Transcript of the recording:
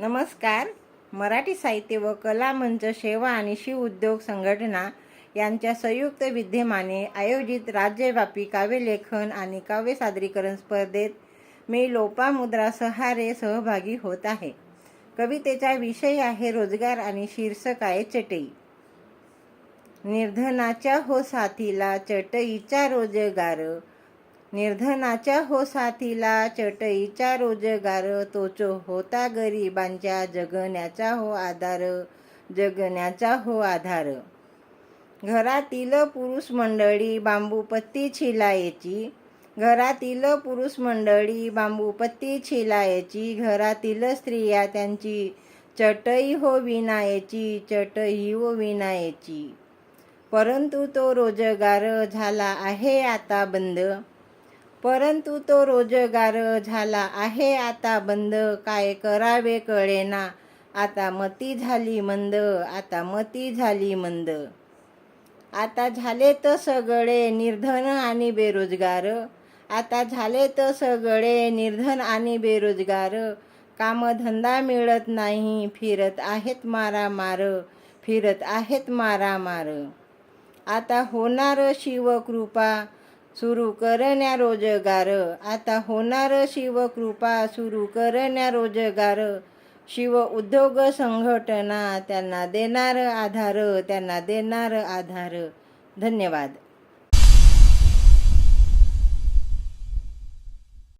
नमस्कार. मराठी साहित्य व कला मंच सेवा आणि शिव उद्योग संघटना यांच्या संयुक्त विद्यमाने आयोजित राज्यव्यापी काव्यलेखन आणि काव्य सादरीकरण स्पर्धेत मी लोपामुद्रा सहारे सहभागी होत आहे. कवितेचा विषय आहे रोजगार आणि शीर्षक आहे चटई. निर्धनाच्या हो साथीला चटईचा रोजगार निर्धनाच्या हो साथीला चटईचा रोजगार तोच होता गरिबांच्या जगण्याचा हो आधार जगण्याचा हो आधार. घरातील पुरुष मंडळी बांबूपत्ती छिलायची घरातील पुरुष मंडळी बांबूपत्ती छिलायची घरातील स्त्रिया त्यांची चटई हो विनायची चटई हो विनायची. परंतु तो रोजगार झाला आहे आता बंद. परंतु तो रोजगार झाला आहे आता बंद. काय करावे कळेना. आता मती झाली मंद आता मती झाली मंद. आता झाले तर सगळे निर्धन आणि बेरोजगार. आता झाले तर सगळे निर्धन आणि बेरोजगार. कामधंदा मिळत नाही फिरत आहेत मारामार फिरत आहेत मारामार. आता होणार शिवकृपा सुरू करण्या रोजगार. आता होणार शिवकृपा सुरू करण्या रोजगार. शिव उद्योग संघटना त्यांना देणार आधार त्यांना देणार आधार. धन्यवाद.